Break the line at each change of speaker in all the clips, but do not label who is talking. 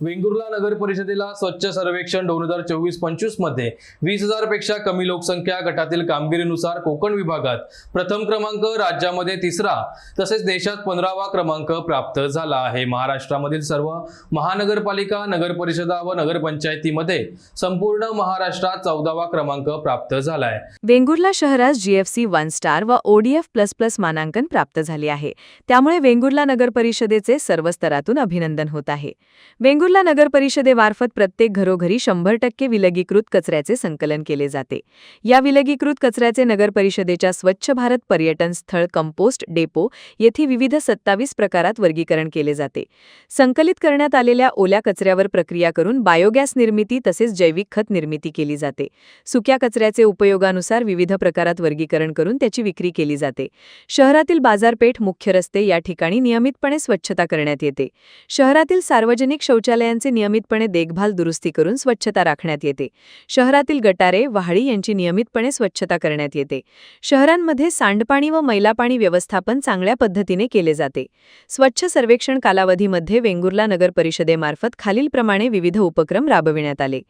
वेंगुर्ला नगर परिषदेला स्वच्छ सर्वेक्षण दोन हजार चोवीस पंचवीसमध्ये वीस हजारपेक्षा कमी लोकसंख्या गटातील कामगिरीनुसार कोकण विभागात प्रथम क्रमांक राज्यामध्ये तिसरा तसेच देशात पंधरावा क्रमांक प्राप्त झाला आहे. महाराष्ट्रामधील सर्व महानगरपालिका नगर परिषदा व नगरपंचायतीमध्ये संपूर्ण महाराष्ट्रात चौदावा क्रमांक प्राप्त झाला आहे.
वेंगुर्ला शहरास जीएफसी वन स्टार व ओडीएफ प्लस प्लस मानांकन प्राप्त झाले आहे. त्यामुळे वेंगुर्ला नगर परिषदेचे सर्व स्तरातून अभिनंदन होत आहे. वेंगुर्ला नगर परिषदेमार्फत प्रत्येक घरोघरी शंभर टक्के विलगीकृत कचऱ्याचे संकलन केले जाते. या विलगीकृत कचऱ्याचे नगर परिषदेच्या स्वच्छ भारत पर्यटन स्थळ कंपोस्ट डेपो येथे विविध सत्तावीस प्रकारात वर्गीकरण केले जाते. संकलित करण्यात आलेल्या ओल्या कचऱ्यावर प्रक्रिया करून बायोगॅस निर्मिती तसेच जैविक खत निर्मिती केली जाते. सुक्या कचऱ्याचे उपयोगानुसार विविध प्रकारात वर्गीकरण करून त्याची विक्री केली जाते. शहरातील बाजारपेठ मुख्य रस्ते या ठिकाणी नियमितपणे स्वच्छता करण्यात येते. शहरातील सार्वजनिक शौचालय शौचालयांचे नियमितपणे देखभाल दुरुस्ती करून स्वच्छता राखण्यात येते. शहरातील गटारे वाहळी यांची नियमितपणे स्वच्छता करण्यात येते. शहरांमध्ये सांडपाणी व मैलापाणी व्यवस्थापन चांगल्या पद्धतीने केले जाते. स्वच्छ सर्वेक्षण कालावधीमध्ये वेंगुर्ला नगर परिषदेमार्फत खालीलप्रमाणे विविध उपक्रम राबविण्यात आले.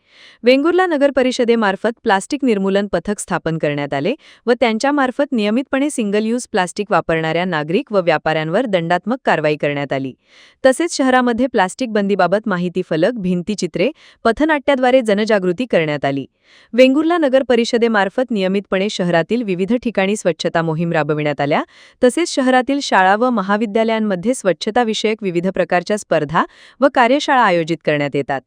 वेंगुर्ला नगर परिषदेमार्फत प्लास्टिक निर्मूलन पथक स्थापन करण्यात आले व त्यांच्यामार्फत नियमितपणे सिंगल यूज प्लास्टिक वापरणाऱ्या नागरिक व व्यापाऱ्यांवर दंडात्मक कारवाई करण्यात आली. तसेच शहरामध्ये प्लास्टिक बंदीबाबत माहिती फलक भिंतीचित्रे पथनाट्याद्वारे जनजागृती करण्यात आली. वेंगुर्ला नगर परिषदेमार्फत नियमितपणे शहरातील विविध ठिकाणी स्वच्छता मोहीम राबविण्यात आल्या. तसेच शहरातील शाळा व महाविद्यालयांमध्ये स्वच्छताविषयक विविध प्रकारच्या स्पर्धा व कार्यशाळा आयोजित करण्यात येतात.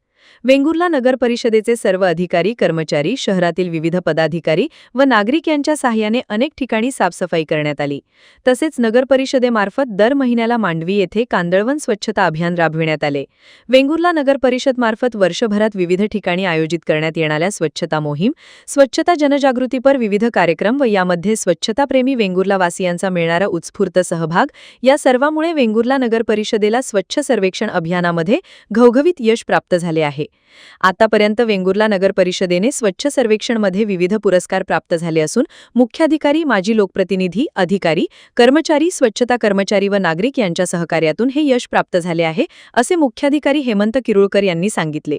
वेंगुर्ला नगर परिषदेचे सर्व अधिकारी कर्मचारी शहरातील विविध पदाधिकारी व नागरिक यांच्या साहाय्याने अनेक ठिकाणी साफसफाई करण्यात आली. तसेच नगर परिषदेमार्फत दर महिन्याला मांडवी येथे कांदळवन स्वच्छता अभियान राबविण्यात आले. वेंगुर्ला नगर परिषदमार्फत वर्षभरात विविध ठिकाणी आयोजित करण्यात येणाऱ्या स्वच्छता मोहीम स्वच्छता जनजागृतीपर विविध कार्यक्रम व यामध्ये स्वच्छताप्रेमी वेंगुर्लावासियांचा मिळणारा उत्स्फूर्त सहभाग या सर्वामुळे वेंगुर्ला नगर परिषदेला स्वच्छ सर्वेक्षण अभियानामध्ये घवघवीत यश प्राप्त झाले आहे. आतापर्यंत वेंगुर्ला नगर परिषदेने स्वच्छ सर्वेक्षणमध्ये विविध पुरस्कार प्राप्त झाले असून मुख्याधिकारी माजी लोकप्रतिनिधी अधिकारी कर्मचारी स्वच्छता कर्मचारी व नागरिक यांच्या सहकार्यातून हे यश प्राप्त झाले आहे असे मुख्याधिकारी हेमंत किरुळकर यांनी सांगितले.